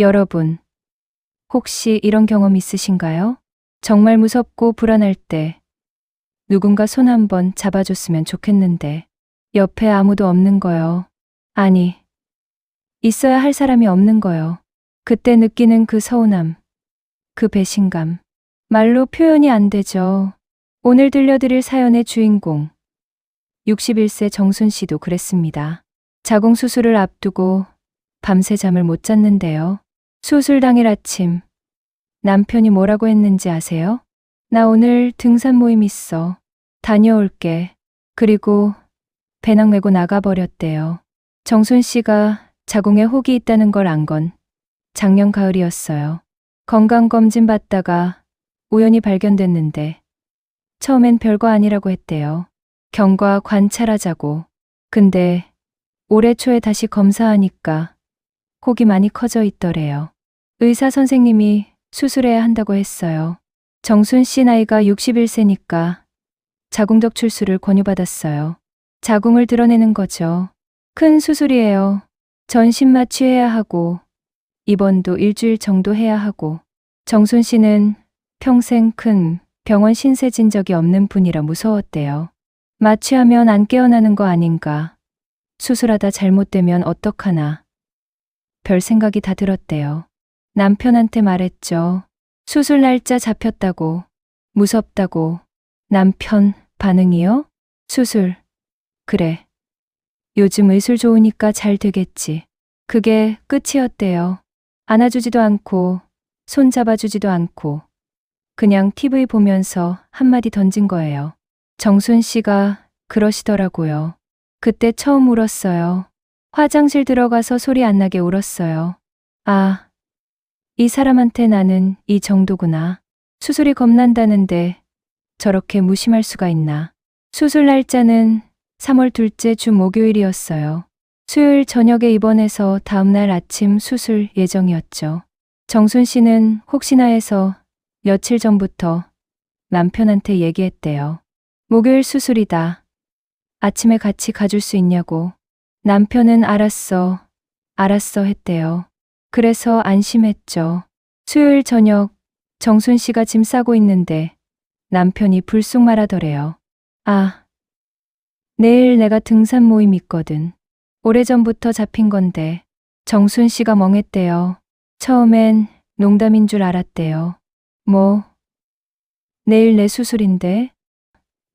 여러분, 혹시 이런 경험 있으신가요? 정말 무섭고 불안할 때 누군가 손 한번 잡아줬으면 좋겠는데 옆에 아무도 없는 거요. 아니, 있어야 할 사람이 없는 거요. 그때 느끼는 그 서운함, 그 배신감. 말로 표현이 안 되죠. 오늘 들려드릴 사연의 주인공. 61세 정순 씨도 그랬습니다. 자궁 수술을 앞두고 밤새 잠을 못 잤는데요. 수술 당일 아침 남편이 뭐라고 했는지 아세요? 나 오늘 등산 모임 있어. 다녀올게. 그리고 배낭 메고 나가버렸대요. 정순 씨가 자궁에 혹이 있다는 걸 안 건 작년 가을이었어요. 건강검진 받다가 우연히 발견됐는데 처음엔 별거 아니라고 했대요. 경과 관찰하자고. 근데 올해 초에 다시 검사하니까 혹이 많이 커져 있더래요. 의사 선생님이 수술해야 한다고 했어요. 정순 씨 나이가 61세니까 자궁적 출수를 권유받았어요. 자궁을 드러내는 거죠. 큰 수술이에요. 전신 마 취해야 하고 입원도 일주일 정도 해야 하고 정순 씨는 평생 큰 병원 신세 진 적이 없는 분이라 무서웠대요. 마취하면 안 깨어나는 거 아닌가. 수술하다 잘못되면 어떡하나. 별 생각이 다 들었대요. 남편한테 말했죠. 수술 날짜 잡혔다고. 무섭다고. 남편 반응이요? 수술. 그래. 요즘 의술 좋으니까 잘 되겠지. 그게 끝이었대요. 안아주지도 않고, 손 잡아주지도 않고, 그냥 TV 보면서 한마디 던진 거예요. 정순 씨가 그러시더라고요. 그때 처음 울었어요. 화장실 들어가서 소리 안 나게 울었어요. 아, 이 사람한테 나는 이 정도구나. 수술이 겁난다는데 저렇게 무심할 수가 있나. 수술 날짜는 3월 둘째 주 목요일이었어요. 수요일 저녁에 입원해서 다음날 아침 수술 예정이었죠. 정순 씨는 혹시나 해서 며칠 전부터 남편한테 얘기했대요. 목요일 수술이다. 아침에 같이 가줄 수 있냐고. 남편은 알았어, 알았어 했대요. 그래서 안심했죠. 수요일 저녁 정순 씨가 짐 싸고 있는데 남편이 불쑥 말하더래요. 아, 내일 내가 등산 모임 있거든. 오래전부터 잡힌 건데 정순 씨가 멍했대요. 처음엔 농담인 줄 알았대요. 뭐, 내일 내 수술인데?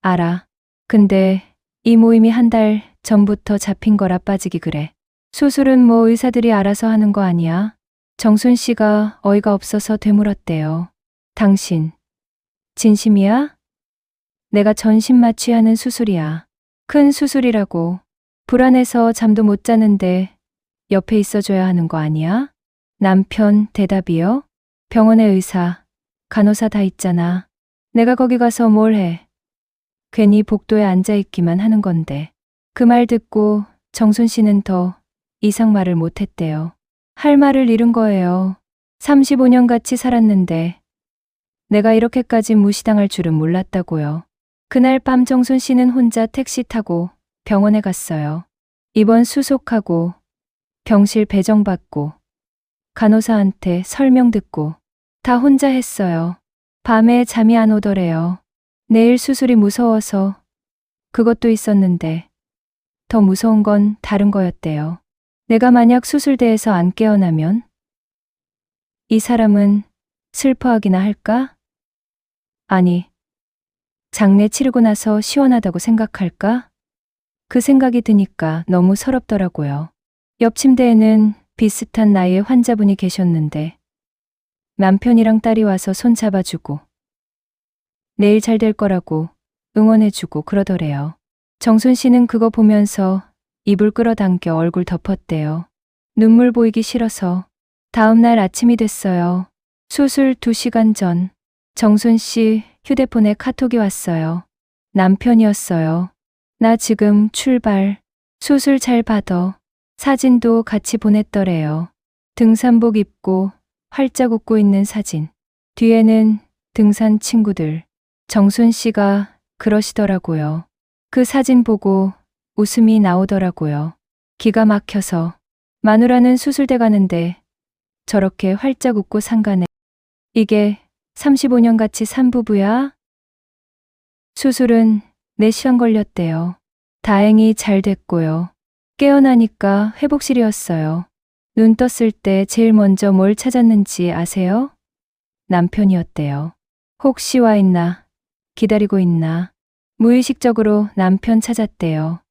알아. 근데 이 모임이 한 달 전부터 잡힌 거라 빠지기 그래. 수술은 뭐 의사들이 알아서 하는 거 아니야? 정순 씨가 어이가 없어서 되물었대요. 당신, 진심이야? 내가 전신 마취하는 수술이야. 큰 수술이라고. 불안해서 잠도 못 자는데 옆에 있어줘야 하는 거 아니야? 남편 대답이요? 병원의 의사, 간호사 다 있잖아. 내가 거기 가서 뭘 해? 괜히 복도에 앉아 있기만 하는 건데. 그 말 듣고 정순 씨는 더 이상 말을 못했대요. 할 말을 잃은 거예요. 35년 같이 살았는데 내가 이렇게까지 무시당할 줄은 몰랐다고요. 그날 밤 정순 씨는 혼자 택시 타고 병원에 갔어요. 입원 수속하고 병실 배정받고 간호사한테 설명 듣고 다 혼자 했어요. 밤에 잠이 안 오더래요. 내일 수술이 무서워서 그것도 있었는데 더 무서운 건 다른 거였대요. 내가 만약 수술대에서 안 깨어나면 이 사람은 슬퍼하기나 할까? 아니, 장례 치르고 나서 시원하다고 생각할까? 그 생각이 드니까 너무 서럽더라고요. 옆 침대에는 비슷한 나이의 환자분이 계셨는데 남편이랑 딸이 와서 손 잡아주고 내일 잘 될 거라고 응원해주고 그러더래요. 정순 씨는 그거 보면서 입을 끌어당겨 얼굴 덮었대요. 눈물 보이기 싫어서 다음 날 아침이 됐어요. 수술 2시간 전 정순 씨 휴대폰에 카톡이 왔어요. 남편이었어요. 나 지금 출발. 수술 잘 받아. 사진도 같이 보냈더래요. 등산복 입고 활짝 웃고 있는 사진. 뒤에는 등산 친구들. 정순 씨가 그러시더라고요. 그 사진 보고 웃음이 나오더라고요. 기가 막혀서 마누라는 수술대 가는데 저렇게 활짝 웃고 상가네. 이게 35년 같이 산 부부야? 수술은 4시간 걸렸대요. 다행히 잘 됐고요. 깨어나니까 회복실이었어요. 눈 떴을 때 제일 먼저 뭘 찾았는지 아세요? 남편이었대요. 혹시 와 있나? 기다리고 있나? 무의식적으로 남편 찾았대요.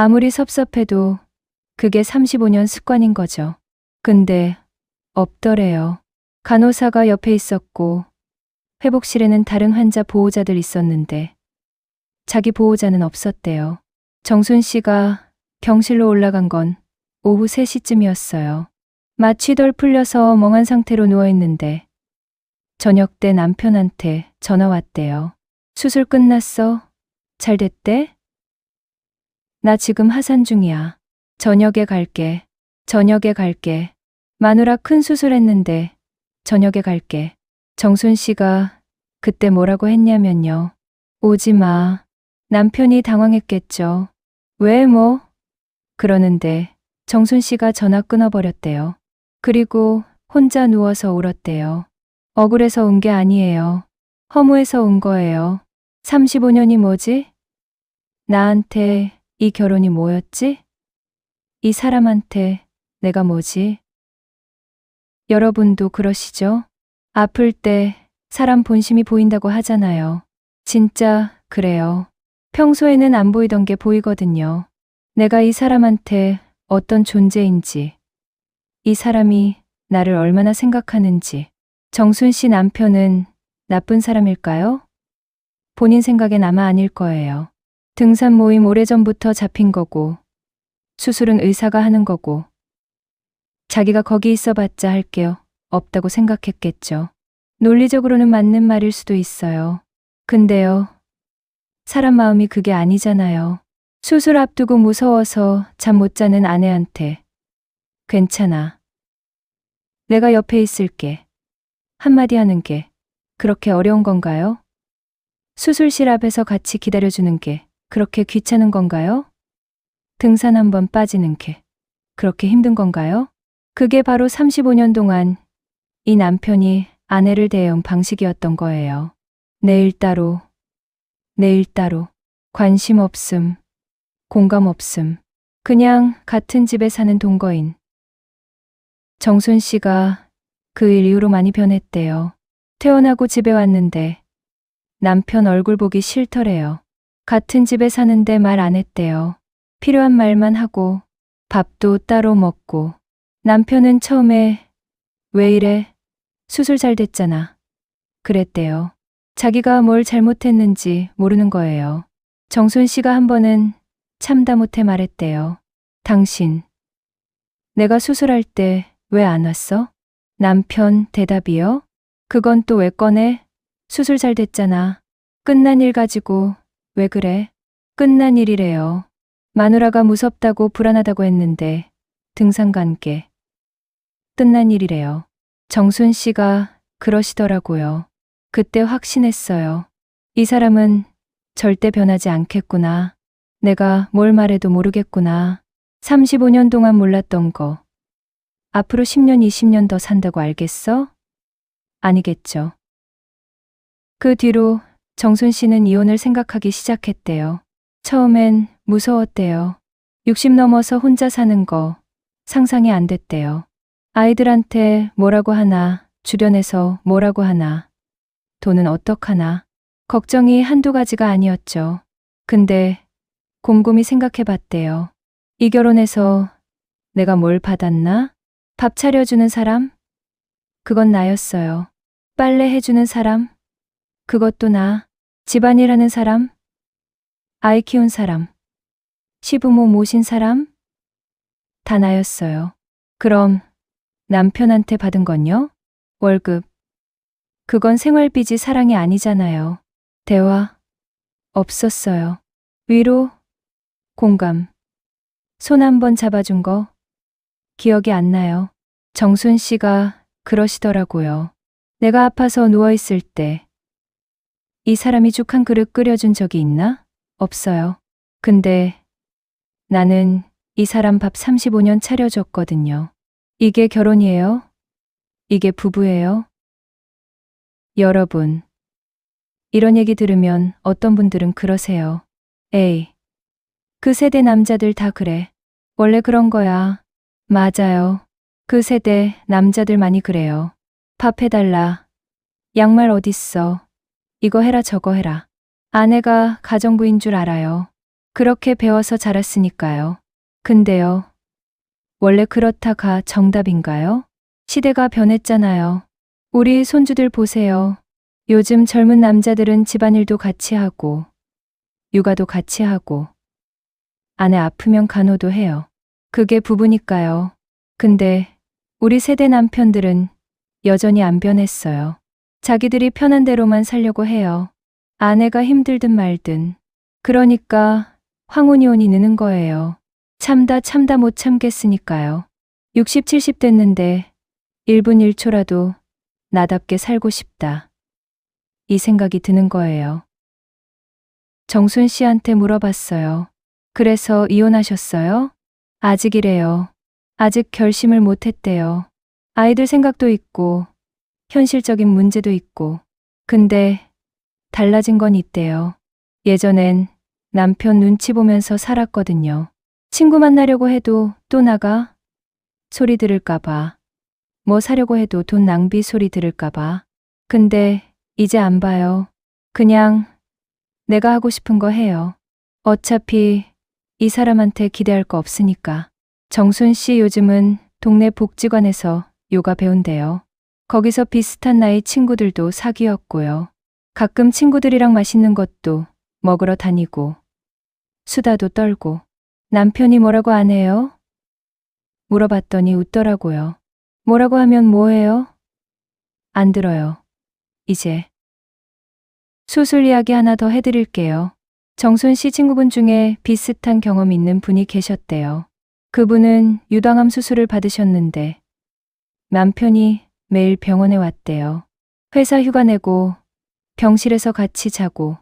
아무리 섭섭해도 그게 35년 습관인 거죠. 근데 없더래요. 간호사가 옆에 있었고 회복실에는 다른 환자 보호자들 있었는데 자기 보호자는 없었대요. 정순 씨가 병실로 올라간 건 오후 3시쯤이었어요. 마취 덜 풀려서 멍한 상태로 누워있는데 저녁 때 남편한테 전화 왔대요. 수술 끝났어? 잘 됐대? 나 지금 하산 중이야. 저녁에 갈게. 저녁에 갈게. 마누라 큰 수술했는데 저녁에 갈게. 정순 씨가 그때 뭐라고 했냐면요. 오지 마. 남편이 당황했겠죠. 왜 뭐? 그러는데 정순 씨가 전화 끊어버렸대요. 그리고 혼자 누워서 울었대요. 억울해서 운 게 아니에요. 허무해서 운 거예요. 35년이 뭐지? 나한테 이 결혼이 뭐였지? 이 사람한테 내가 뭐지? 여러분도 그러시죠? 아플 때 사람 본심이 보인다고 하잖아요. 진짜 그래요. 평소에는 안 보이던 게 보이거든요. 내가 이 사람한테 어떤 존재인지, 이 사람이 나를 얼마나 생각하는지. 정순 씨 남편은 나쁜 사람일까요? 본인 생각엔 아마 아닐 거예요. 등산 모임 오래전부터 잡힌 거고, 수술은 의사가 하는 거고, 자기가 거기 있어 봤자 할게요. 없다고 생각했겠죠. 논리적으로는 맞는 말일 수도 있어요. 근데요. 사람 마음이 그게 아니잖아요. 수술 앞두고 무서워서 잠 못 자는 아내한테. 괜찮아. 내가 옆에 있을게. 한마디 하는 게 그렇게 어려운 건가요? 수술실 앞에서 같이 기다려주는 게 그렇게 귀찮은 건가요? 등산 한 번 빠지는 게 그렇게 힘든 건가요? 그게 바로 35년 동안 이 남편이 아내를 대해온 방식이었던 거예요. 내일 따로, 내일 따로, 관심 없음, 공감 없음, 그냥 같은 집에 사는 동거인. 정순 씨가 그 일 이후로 많이 변했대요. 퇴원하고 집에 왔는데 남편 얼굴 보기 싫더래요. 같은 집에 사는데 말 안 했대요. 필요한 말만 하고 밥도 따로 먹고 남편은 처음에 왜 이래? 수술 잘 됐잖아. 그랬대요. 자기가 뭘 잘못했는지 모르는 거예요. 정순 씨가 한 번은 참다 못해 말했대요. 당신, 내가 수술할 때 왜 안 왔어? 남편 대답이요? 그건 또 왜 꺼내? 수술 잘 됐잖아. 끝난 일 가지고 왜 그래? 끝난 일이래요. 마누라가 무섭다고 불안하다고 했는데 등산 간게 끝난 일이래요. 정순 씨가 그러시더라고요. 그때 확신했어요. 이 사람은 절대 변하지 않겠구나. 내가 뭘 말해도 모르겠구나. 35년 동안 몰랐던 거. 앞으로 10년, 20년 더 산다고 알겠어? 아니겠죠. 그 뒤로 정순 씨는 이혼을 생각하기 시작했대요. 처음엔 무서웠대요. 60 넘어서 혼자 사는 거 상상이 안 됐대요. 아이들한테 뭐라고 하나, 주변에서 뭐라고 하나, 돈은 어떡하나, 걱정이 한두 가지가 아니었죠. 근데 곰곰이 생각해 봤대요. 이 결혼에서 내가 뭘 받았나? 밥 차려주는 사람? 그건 나였어요. 빨래 해주는 사람? 그것도 나. 집안일 하는 사람? 아이 키운 사람? 시부모 모신 사람? 다 나였어요. 그럼 남편한테 받은 건요? 월급. 그건 생활비지 사랑이 아니잖아요. 대화. 없었어요. 위로. 공감. 손 한 번 잡아준 거. 기억이 안 나요. 정순 씨가 그러시더라고요. 내가 아파서 누워있을 때. 이 사람이 죽 한 그릇 끓여준 적이 있나? 없어요. 근데 나는 이 사람 밥 35년 차려줬거든요. 이게 결혼이에요? 이게 부부예요? 여러분. 이런 얘기 들으면 어떤 분들은 그러세요. 에이. 그 세대 남자들 다 그래. 원래 그런 거야. 맞아요. 그 세대 남자들 많이 그래요. 밥 해달라. 양말 어딨어. 이거 해라 저거 해라. 아내가 가정부인 줄 알아요. 그렇게 배워서 자랐으니까요. 근데요. 원래 그렇다가 정답인가요? 시대가 변했잖아요. 우리 손주들 보세요. 요즘 젊은 남자들은 집안일도 같이 하고, 육아도 같이 하고, 아내 아프면 간호도 해요. 그게 부부니까요. 근데 우리 세대 남편들은 여전히 안 변했어요. 자기들이 편한 대로만 살려고 해요. 아내가 힘들든 말든. 그러니까 황혼이혼이 느는 거예요. 참다 참다 못 참겠으니까요. 60, 70 됐는데 1분 1초라도 나답게 살고 싶다. 이 생각이 드는 거예요. 정순 씨한테 물어봤어요. 그래서 이혼하셨어요? 아직이래요. 아직 결심을 못 했대요. 아이들 생각도 있고, 현실적인 문제도 있고. 근데 달라진 건 있대요. 예전엔 남편 눈치 보면서 살았거든요. 친구 만나려고 해도 또 나가? 소리 들을까봐. 뭐 사려고 해도 돈 낭비 소리 들을까봐. 근데 이제 안 봐요. 그냥 내가 하고 싶은 거 해요. 어차피 이 사람한테 기대할 거 없으니까. 정순 씨 요즘은 동네 복지관에서 요가 배운대요. 거기서 비슷한 나이 친구들도 사귀었고요. 가끔 친구들이랑 맛있는 것도 먹으러 다니고, 수다도 떨고, 남편이 뭐라고 안 해요? 물어봤더니 웃더라고요. 뭐라고 하면 뭐해요? 안 들어요. 이제. 수술 이야기 하나 더 해드릴게요. 정순 씨 친구분 중에 비슷한 경험 있는 분이 계셨대요. 그분은 유방암 수술을 받으셨는데 남편이 매일 병원에 왔대요. 회사 휴가 내고 병실에서 같이 자고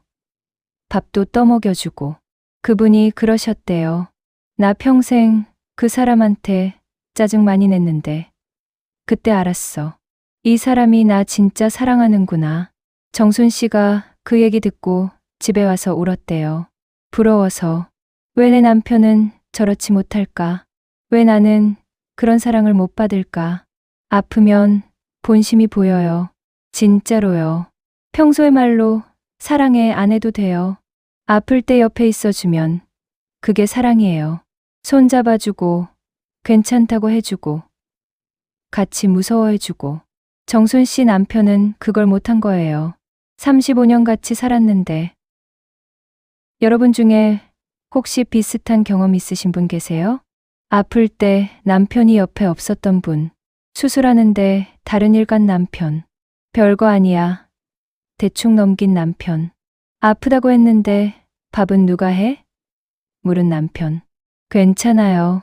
밥도 떠먹여주고 그분이 그러셨대요. 나 평생 그 사람한테 짜증 많이 냈는데 그때 알았어. 이 사람이 나 진짜 사랑하는구나. 정순 씨가 그 얘기 듣고 집에 와서 울었대요. 부러워서 왜 내 남편은 저렇지 못할까? 왜 나는 그런 사랑을 못 받을까? 아프면 본심이 보여요. 진짜로요. 평소의 말로 사랑해 안 해도 돼요. 아플 때 옆에 있어주면 그게 사랑이에요. 손 잡아주고 괜찮다고 해주고 같이 무서워해주고 정순 씨 남편은 그걸 못한 거예요. 35년 같이 살았는데 여러분 중에 혹시 비슷한 경험 있으신 분 계세요? 아플 때 남편이 옆에 없었던 분, 수술하는데 다른 일 간 남편, 별거 아니야. 대충 넘긴 남편, 아프다고 했는데 밥은 누가 해? 물은 남편. 괜찮아요.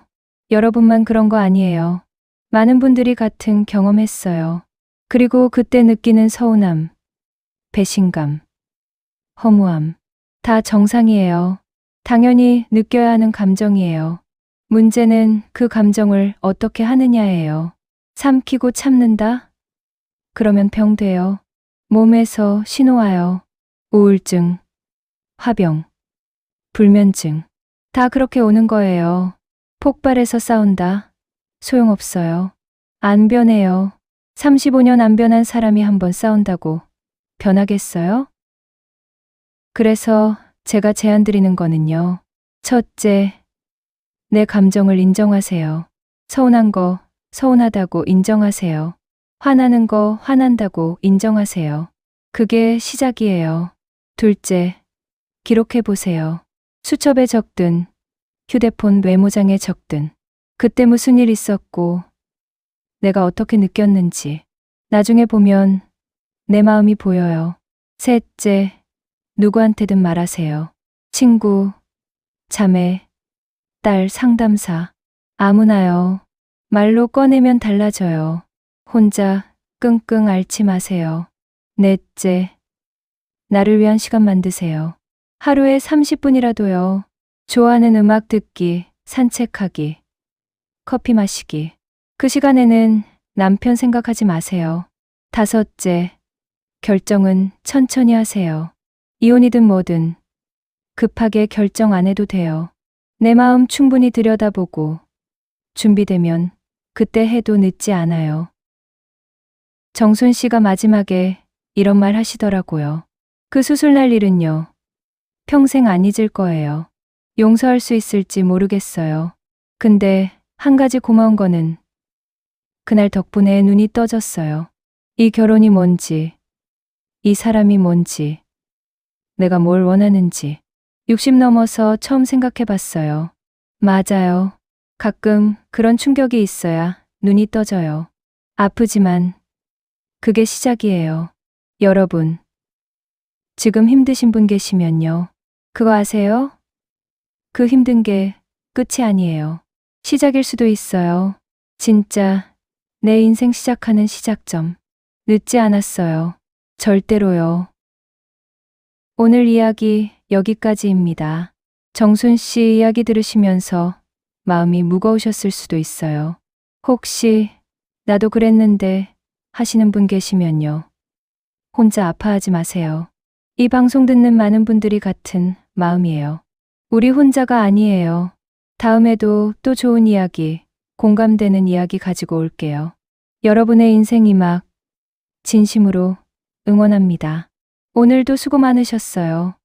여러분만 그런 거 아니에요. 많은 분들이 같은 경험했어요. 그리고 그때 느끼는 서운함, 배신감, 허무함, 다 정상이에요. 당연히 느껴야 하는 감정이에요. 문제는 그 감정을 어떻게 하느냐예요. 삼키고 참는다? 그러면 병 돼요. 몸에서 신호 와요. 우울증, 화병, 불면증. 다 그렇게 오는 거예요. 폭발해서 싸운다. 소용없어요. 안 변해요. 35년 안 변한 사람이 한번 싸운다고 변하겠어요? 그래서 제가 제안 드리는 거는요. 첫째, 내 감정을 인정하세요. 서운한 거 서운하다고 인정하세요. 화나는 거 화난다고 인정하세요. 그게 시작이에요. 둘째, 기록해 보세요. 수첩에 적든, 휴대폰 메모장에 적든, 그때 무슨 일 있었고, 내가 어떻게 느꼈는지, 나중에 보면 내 마음이 보여요. 셋째, 누구한테든 말하세요. 친구, 자매, 딸, 상담사, 아무나요. 말로 꺼내면 달라져요. 혼자 끙끙 앓지 마세요. 넷째, 나를 위한 시간 만드세요. 하루에 30분이라도요. 좋아하는 음악 듣기, 산책하기, 커피 마시기. 그 시간에는 남편 생각하지 마세요. 다섯째, 결정은 천천히 하세요. 이혼이든 뭐든 급하게 결정 안 해도 돼요. 내 마음 충분히 들여다보고 준비되면 그때 해도 늦지 않아요. 정순 씨가 마지막에 이런 말 하시더라고요. 그 수술 날 일은요. 평생 안 잊을 거예요. 용서할 수 있을지 모르겠어요. 근데 한 가지 고마운 거는 그날 덕분에 눈이 떠졌어요. 이 결혼이 뭔지, 이 사람이 뭔지, 내가 뭘 원하는지 60 넘어서 처음 생각해 봤어요. 맞아요. 가끔 그런 충격이 있어야 눈이 떠져요. 아프지만 그게 시작이에요. 여러분, 지금 힘드신 분 계시면요. 그거 아세요? 그 힘든 게 끝이 아니에요. 시작일 수도 있어요. 진짜 내 인생 시작하는 시작점. 늦지 않았어요. 절대로요. 오늘 이야기 여기까지입니다. 정순 씨 이야기 들으시면서 마음이 무거우셨을 수도 있어요. 혹시 나도 그랬는데 하시는 분 계시면요. 혼자 아파하지 마세요. 이 방송 듣는 많은 분들이 같은 마음이에요. 우리 혼자가 아니에요. 다음에도 또 좋은 이야기, 공감되는 이야기 가지고 올게요. 여러분의 인생 이 막 진심으로 응원합니다. 오늘도 수고 많으셨어요.